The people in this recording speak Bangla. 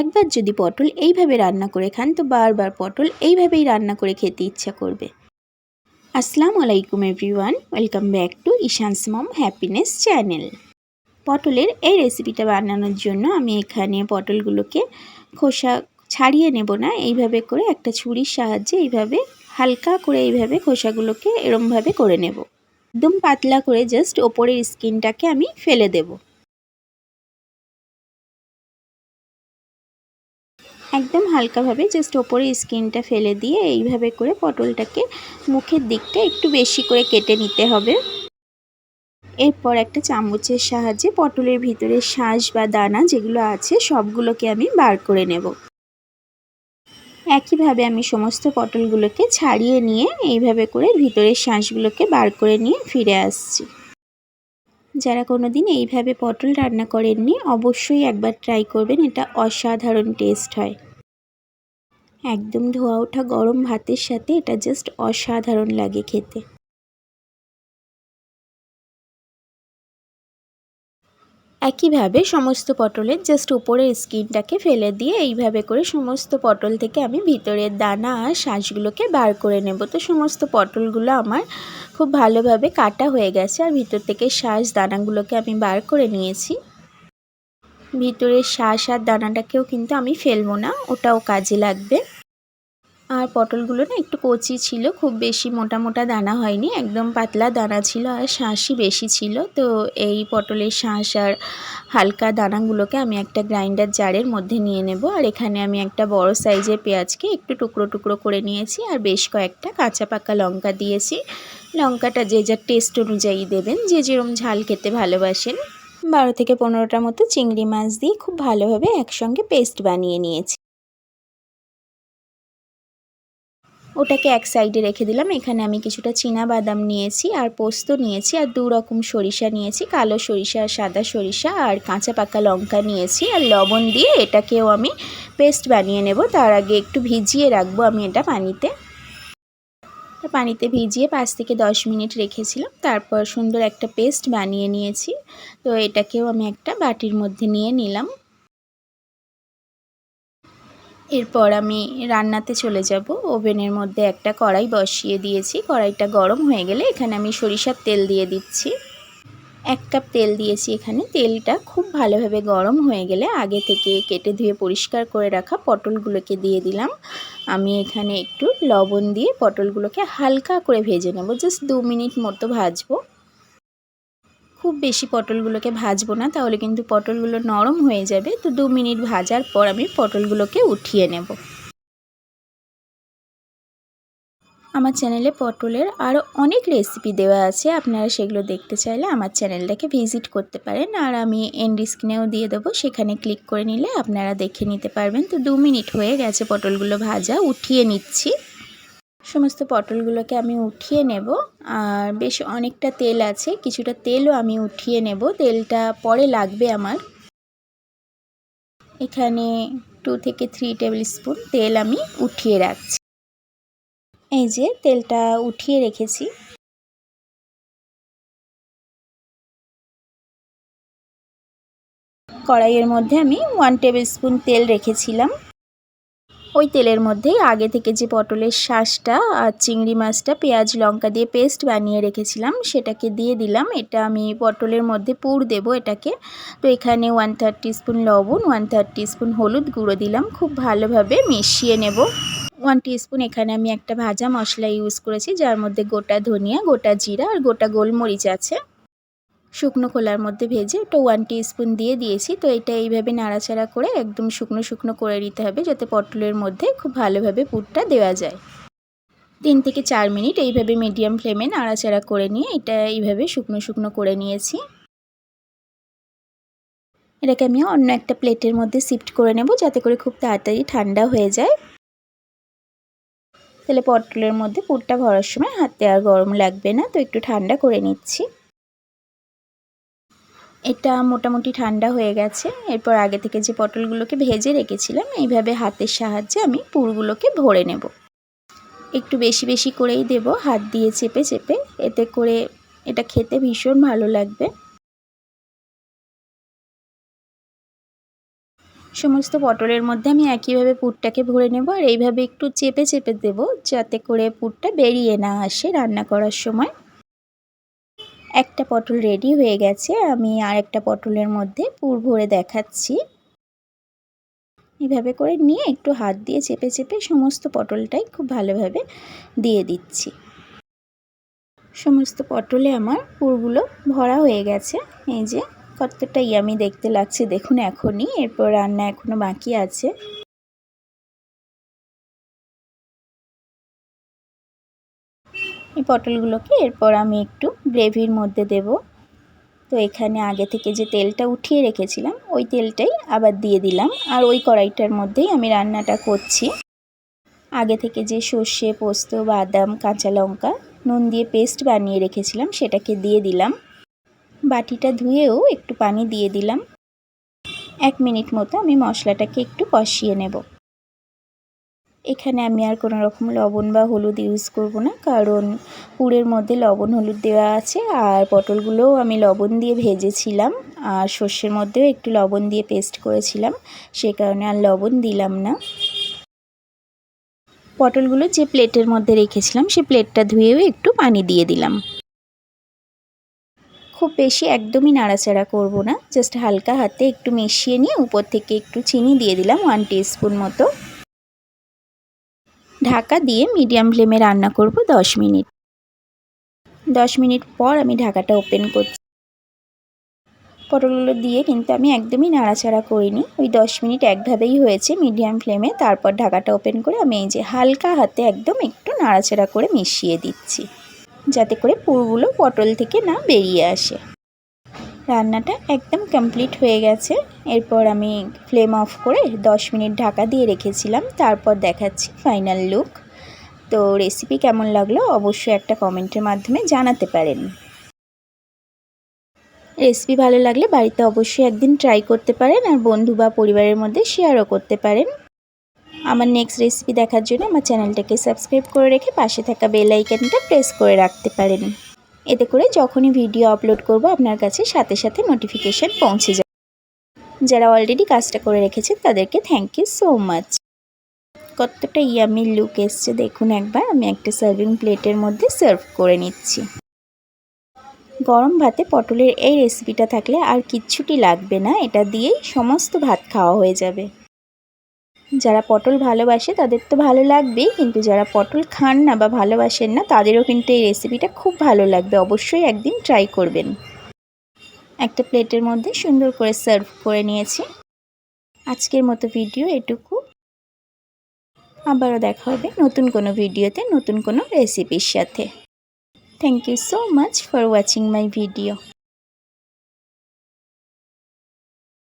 একবার যদি পটল এইভাবে রান্না করে খান, তো বারবার পটল এইভাবেই রান্না করে খেতে ইচ্ছা করবে। আসসালামু আলাইকুম everyone, welcome back to Ishan's mom happiness channel. পটলের এই রেসিপিটা বানানোর জন্য আমি এখানে পটলগুলোকে খোসা ছাড়িয়ে নেব না, এইভাবে করে একটা ছুরির সাহায্যে এইভাবে হালকা করে এইভাবে খোসাগুলোকে এরমভাবে করে নেব। একদম পাতলা করে জাস্ট ওপরের স্কিনটাকে আমি ফেলে দেবো। একদম হালকাভাবে জাস্ট ওপরে স্কিনটা ফেলে দিয়ে এইভাবে করে পটলটাকে মুখের দিকটা একটু বেশি করে কেটে নিতে হবে। এরপর একটা চামচের সাহায্যে পটলের ভিতরে শ্বাস বা দানা যেগুলো আছে সবগুলোকে আমি বার করে নেব। একইভাবে আমি সমস্ত পটলগুলোকে ছাড়িয়ে নিয়ে এইভাবে করে ভিতরের শ্বাসগুলোকে বার করে নিয়ে ফিরে আসছি। যারা কোনো দিন এইভাবে পটল রান্না করেননি অবশ্যই একবার ট্রাই করবেন, এটা অসাধারণ টেস্ট হয়। একদম ধোয়া ওঠা গরম ভাতের সাথে এটা জাস্ট অসাধারণ লাগে খেতে। একইভাবে সমস্ত পটলের জাস্ট উপরের স্কিনটাকে ফেলে দিয়ে এইভাবে করে সমস্ত পটল থেকে আমি ভিতরের দানা আর শাঁসগুলোকে বার করে নেব। তো সমস্ত পটলগুলো আমার খুব ভালোভাবে কাটা হয়ে গেছে আর ভিতর থেকে শ্বাস দানাগুলোকে আমি বার করে নিয়েছি। ভিতরের শ্বাস আর দানাটাকেও কিন্তু আমি ফেলব না, ওটাও কাজে লাগবে। আর পটলগুলো না একটু কচি ছিল, খুব বেশি মোটা মোটা দানা হয়নি, একদম পাতলা দানা ছিল আর শাঁসই বেশি ছিল। তো এই পটলের শাঁস আর হালকা দানাগুলোকে আমি একটা গ্রাইন্ডার জারের মধ্যে নিয়ে নেব। আর এখানে আমি একটা বড় সাইজের পেঁয়াজকে একটু টুকরো টুকরো করে নিয়েছি আর বেশ কয়েকটা কাঁচা পাকা লঙ্কা দিয়েছি। লঙ্কাটা যে যার টেস্ট অনুযায়ী দেবেন, যে যেরম ঝাল খেতে ভালোবাসেন। বারো থেকে পনেরোটার মতো চিংড়ি মাছ দিয়ে খুব ভালোভাবে একসঙ্গে পেস্ট বানিয়ে নিয়েছি। ওটাকে এক সাইডে রেখে দিলাম। এখানে আমি কিছুটা চীনা বাদাম নিয়েছি আর পোস্ত নিয়েছি আর দু রকম সরিষা নিয়েছি। কালো সরিষা আর সাদা সরিষা আর কাঁচা পাকা লঙ্কা নিয়েছি আর লবণ দিয়ে এটাকেও আমি পেস্ট বানিয়ে নেব। তার আগে একটু ভিজিয়ে রাখব আমি এটা পানিতে। পানিতে ভিজিয়ে পাঁচ থেকে দশ মিনিট রেখেছিলাম। তারপর সুন্দর একটা পেস্ট বানিয়ে নিয়েছি। তো এটাকেও আমি একটা বাটির মধ্যে নিয়ে নিলাম। এরপর আমি রান্নাতে চলে যাব। ওভেনের মধ্যে একটা কড়াই বসিয়ে দিয়েছি। কড়াইটা গরম হয়ে গেলে এখানে আমি সরিষার তেল দিয়ে দিচ্ছি। এক কাপ তেল দিয়েছি এখানে। তেলটা খুব ভালোভাবে গরম হয়ে গেলে আগে থেকে কেটে ধুয়ে পরিষ্কার করে রাখা পটলগুলোকে দিয়ে দিলাম। আমি এখানে একটু লবণ দিয়ে পটলগুলোকে হালকা করে ভেজে নেব। জাস্ট দু মিনিট মতো ভাজবো। খুব বেশি পটলগুলোকে ভাজবো না, তাহলে কিন্তু পটলগুলো নরম হয়ে যাবে। তো দু মিনিট ভাজার পর আমি পটলগুলোকে উঠিয়ে নেব। আমার চ্যানেলে পটলের আরও অনেক রেসিপি দেওয়া আছে, আপনারা সেগুলো দেখতে চাইলে আমার চ্যানেলটাকে ভিজিট করতে পারেন। আর আমি এন্ড স্ক্রিনেও দিয়ে দেবো, সেখানে ক্লিক করে নিলে আপনারা দেখে নিতে পারবেন। তো দু মিনিট হয়ে গেছে পটলগুলো ভাজা, উঠিয়ে নিচ্ছি। সমস্ত পটলগুলোকে আমি উঠিয়ে নেব। আর বেশ অনেকটা তেল আছে, কিছুটা তেলও আমি উঠিয়ে নেব। তেলটা পরে লাগবে আমার। এখানে টু থেকে থ্রি টেবিল স্পুন তেল আমি উঠিয়ে রাখছি। এই যে তেলটা উঠিয়ে রেখেছি। কড়াইয়ের মধ্যে আমি ওয়ান টেবিল স্পুন তেল রেখেছিলাম। ওই তেলের মধ্যেই আগে থেকে যে পটলের শাঁসটা আর চিংড়ি মাছটা পেঁয়াজ, লঙ্কা দিয়ে পেস্ট বানিয়ে রেখেছিলাম, সেটাকে দিয়ে দিলাম। এটা আমি পটলের মধ্যে পুর দেব এটাকে। তো এখানে ওয়ান থার্টি স্পুন লবণ ওয়ান থার্টি স্পুন হলুদ গুঁড়ো দিলাম, খুব ভালোভাবে মিশিয়ে নেব। ওয়ান স্পুন এখানে আমি একটা ভাজা মশলা ইউজ করেছি, যার মধ্যে গোটা ধনিয়া, গোটা জিরা আর গোটা গোলমরিচ আছে। শুকনো খোলার মধ্যে ভেজে ওটা ওয়ান স্পুন দিয়ে দিয়েছি। তো এটা এইভাবে নাড়াচাড়া করে একদম শুকনো শুকনো করে নিতে হবে যাতে পটলের মধ্যে খুব ভালোভাবে পুরটা দেওয়া যায়। তিন থেকে চার মিনিট এইভাবে মিডিয়াম ফ্লেমে নাড়াচাড়া করে নিয়ে এটা এইভাবে শুকনো শুকনো করে নিয়েছি। এটাকে আমি অন্য একটা প্লেটের মধ্যে শিফট করে নেব যাতে করে খুব তাড়াতাড়ি ঠান্ডা হয়ে যায়। তাহলে পটলের মধ্যে পুরটা ভরার সময় হাতে আর গরম লাগবে না, তো একটু ঠান্ডা করে নিচ্ছি। এটা মোটামুটি ঠান্ডা হয়ে গেছে। এরপর আগে থেকে যে পটলগুলোকে ভেজে রেখেছিলাম, এইভাবে হাতের সাহায্যে আমি পুরগুলোকে ভরে নেব। একটু বেশি বেশি করেই দেব, হাত দিয়ে চেপে চেপে। এতে করে এটা খেতে ভীষণ ভালো লাগবে। সমস্ত পটলের মধ্যে আমি একইভাবে পুরটাকে ভরে নেব আর এইভাবে একটু চেপে চেপে দেব, যাতে করে পুরটা বেরিয়ে না আসে রান্না করার সময়। একটা পটল রেডি হয়ে গেছে, আমি আর একটা পটলের মধ্যে পুর ভরে দেখাচ্ছি। এভাবে করে নিয়ে একটু হাত দিয়ে চেপে চেপে সমস্ত পটলটাই খুব ভালোভাবে দিয়ে দিচ্ছি। সমস্ত পটলে আমার পুরগুলো ভরা হয়ে গেছে। এই যে কতটা ইয়ামি দেখতে লাগছে, দেখুন এখনই, এরপর রান্না এখনও বাকি আছে। পটলগুলোকে এরপর আমি একটু গ্রেভির মধ্যে দেব। তো এখানে আগে থেকে যে তেলটা উঠিয়ে রেখেছিলাম, ওই তেলটাই আবার দিয়ে দিলাম। আর ওই কড়াইটার মধ্যেই আমি রান্নাটা করছি। আগে থেকে যে সর্ষে, পোস্ত, বাদাম, কাঁচা লঙ্কা, নুন দিয়ে পেস্ট বানিয়ে রেখেছিলাম, সেটাকে দিয়ে দিলাম। বাটিটা ধুয়েও একটু পানি দিয়ে দিলাম। এক মিনিট মতো আমি মশলাটাকে একটু কষিয়ে নেব। এখানে আমি আর কোনো রকম লবণ বা হলুদ ইউজ করব না। কারণ পুরের মধ্যে লবণ হলুদ দেওয়া আছে আর পটলগুলোও আমি লবণ দিয়ে ভেজেছিলাম আর সর্ষের মধ্যেও একটু লবণ দিয়ে পেস্ট করেছিলাম, সে কারণে আর লবণ দিলাম না। পটলগুলো যে প্লেটের মধ্যে রেখেছিলাম, সে প্লেটটা ধুয়েও একটু পানি দিয়ে দিলাম। খুব বেশি একদমই নাড়াচাড়া করব না জাস্ট হালকা হাতে একটু মিশিয়ে নিয়ে উপর থেকে একটু চিনি দিয়ে দিলাম ওয়ান স্পুন মতো। ঢাকা দিয়ে মিডিয়াম ফ্লেমে রান্না করব দশ মিনিট। দশ মিনিট পর আমি ঢাকাটা ওপেন করছি। পটলগুলো দিয়ে কিন্তু আমি একদমই নাড়াচাড়া করিনি। ওই দশ মিনিট একভাবেই হয়েছে মিডিয়াম ফ্লেমে। তারপর ঢাকাটা ওপেন করে আমি এই যে হালকা হাতে একদম একটু নাড়াচাড়া করে মিশিয়ে দিচ্ছি। যাতে করে পুরগুলো পটল থেকে না বেরিয়ে আসে। রান্নাটা একদম কমপ্লিট হয়ে গেছে। এরপর আমি ফ্লেম অফ করে দশ মিনিট ঢাকা দিয়ে রেখেছিলাম, তারপর দেখাচ্ছি ফাইনাল লুক তো রেসিপি কেমন লাগল অবশ্যই একটা কমেন্টের মাধ্যমে জানাতে পারেন। রেসিপি ভালো লাগলে বাড়িতে অবশ্যই একদিন ট্রাই করতে পারেন আর বন্ধু বা পরিবারের মধ্যে শেয়ারও করতে পারেন। আমার নেক্সট রেসিপি দেখার জন্য আমার চ্যানেলটাকে সাবস্ক্রাইব করে রেখে পাশে থাকা বেল আইকনটা প্রেস করে রাখতে পারেন। এতে করে যখনই ভিডিও আপলোড করব, আপনার কাছে সাথে সাথে নোটিফিকেশান পৌঁছে যাবে। যারা অলরেডি কাজটা করে রেখেছেন, তাদেরকে থ্যাংক ইউ সো মাচ কতটা ইয়ামি লুক এসছে, দেখুন একবার, আমি একটা সার্ভিং প্লেটের মধ্যে সার্ভ করে নিচ্ছি। গরম ভাতে পটলের এই রেসিপিটা থাকলে আর কিচ্ছুটি লাগবে না, এটা দিয়েই সমস্ত ভাত খাওয়া হয়ে যাবে। যারা পটল ভালোবাসে তাদের তো ভালো লাগবেই, কিন্তু যারা পটল খান না বা ভালোবাসেন না, তাদেরও কিন্তু এই রেসিপিটা খুব ভালো লাগবে। অবশ্যই একদিন ট্রাই করবেন। একটা প্লেটের মধ্যে সুন্দর করে সার্ভ করে নিয়েছি। আজকের মতো ভিডিও এটুকু। আবারও দেখা হবে নতুন কোনো ভিডিওতে নতুন কোনো রেসিপির সাথে। Thank you so much for watching my video